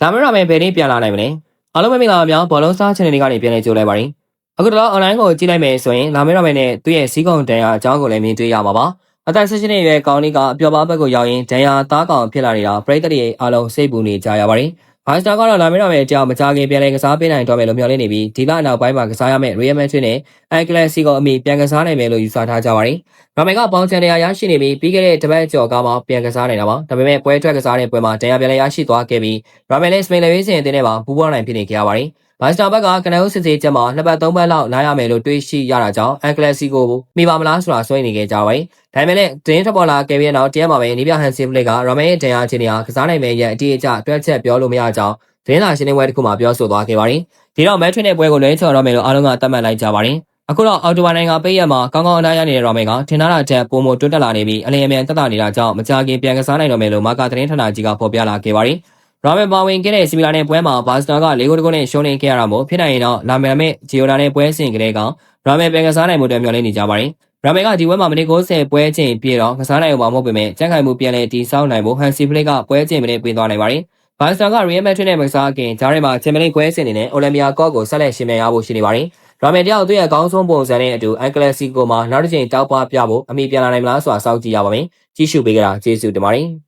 လာမရမယ်ဘယ်နေ့ပြန်လာနိုင်မလဲအားလုံးပဲမင်္ဂလာပါဗျာဘောလုံးစား channel လေးကနေပြန်လည်ကြိုလိုက်ပါရင်အခုတော့ online ကိုကြည့်လိုက်မယ်ဆိုရင်လာမရမယ်နဲ့သူ့ရဲ့စီးကုံတန်ရာအကြောင်းကိုလည်းမြင်တွေ့ရမှာပါအသက်16နှစ်အရွယ်ကောင်လေးကအပျော်ပါဘက်ကိုရောက်ရင်ဒန်ယာသားကောင်ဖြစ်လာနေတာပရိသတ်တွေအားလုံးစိတ်ပူနေကြရပါတယ် ဘာစတာကတော့လာမရမယ်အကြောင်းမကြခင်ပြန်လည်ကစားပေးနိုင်တော့မယ်လို့မျှော်လင့်နေပြီးဒီလနောက်ပိုင်းမှာကစားရမယ့် Real Madrid နဲ့ El Clasico အမိပြန်ကစားနိုင်မယ်လို့ယူဆထားကြပါတယ်။ဒါပေမဲ့ကပေါင်ချန်တရားရရှိနေပြီးပြီးခဲ့တဲ့တပတ်ကျော်ကမှပြန်ကစားနေတာပါ။ဒါပေမဲ့ပွဲထွက်ကစားတဲ့ပွဲမှာတရားပြန်လည်ရရှိသွားခဲ့ပြီးရာမယ်လည်းစပိန်လေဝေးစင်အသင်းနဲ့ပါပူးပေါင်းနိုင်ဖြစ်နေကြရပါတယ်။ ဘာစတာဘက်ကကနအုပ်စစ်စေးချက်မှာနှစ်ပတ်သုံးပတ်လောက်လာရမယ်လို့တွေးရှိရတာကြောင့် El Clasico ကိုမိပါမလားဆိုတာဆွေးနေကြကြပါတယ်။ဒါပေမဲ့လည်းတင်းထပေါ်လာခဲ့ပြီးနောက်တရားမှာပဲနီးပြဟန်စီဖလစ်ကရာမယ်ရဲ့တရားချင်းတရားကစားနိုင်မယ်ရဲ့အတိအကျတွက်ချက်ပြောလို့မရကြောင်းသတင်းစာရှင်းလင်းပွဲတစ်ခုမှာပြောဆိုသွားခဲ့ပါတယ်။ဒီတော့မက်ထရစ်နဲ့ပွဲကိုလွဲချော်တော့မယ်လို့အားလုံးကသတ်မှတ်လိုက်ကြပါတယ်။အခုတော့အော်တိုဘာနိုင်ငံပေးရမှာကောင်းကောင်းအနားရနေတဲ့ရော်မဲကထင်ထားတာချက်ပုံမတွတ်တက်လာနေပြီးအလင်းအမြန်တက်တာနေတာကြောင့်မကြာခင်ပြန်ကစားနိုင်တော့မယ်လို့မာကာသတင်းဌာနကြီးကဖော်ပြလာခဲ့ပါတယ်။ ရော်မဲပါဝင်ခဲ့တဲ့စီမီလာနဲ့ပွဲမှာဘာစတာက၄ဂိုးတကုနဲ့ရှုံးနေခဲ့ရတာမို့ဖြစ်နိုင်ရင်တော့လာမယ်မဲ့ဂျီယိုနာနဲ့ပွဲစဉ်ကလေးကရော်မဲပြန်ကစားနိုင်မှုတွေမျှော်လင့်နေကြပါတယ်။ရာမေကဒီပွဲမှာမိနစ်90ပွဲချိန်ပြည့်တော့ကစားနိုင်အောင်မဟုတ်ပေမဲ့ကြက်ခိုင်မှုပြန်လည်တီဆောက်နိုင်ဖို့ဟန်စီဖလစ်ကပွဲချိန်မိနစ်ပေးသွားနိုင်ပါတယ်။ဘာစတာကရီယယ်မက်ဒရစ်နဲ့မကစားခင်ဂျားရဲမှာချန်ပီယံလိပွဲစဉ်အနေနဲ့အိုလံပီယာကော့ကိုဆက်လက်ရှင်မြန်ရဖို့ရှိနေပါတယ်။ရာမေတယောက်သူ့ရဲ့အကောင်းဆုံးပုံစံနဲ့အတူအန်ကလစီကိုမှာနောက်တစ်ချိန်တောက်ပပြဖို့အမိပြန်လာနိုင်မလားဆိုတာစောင့်ကြည့်ရပါမယ်။ကြည့်ရှုပေးကြတာကျေးဇူးတင်ပါတယ်။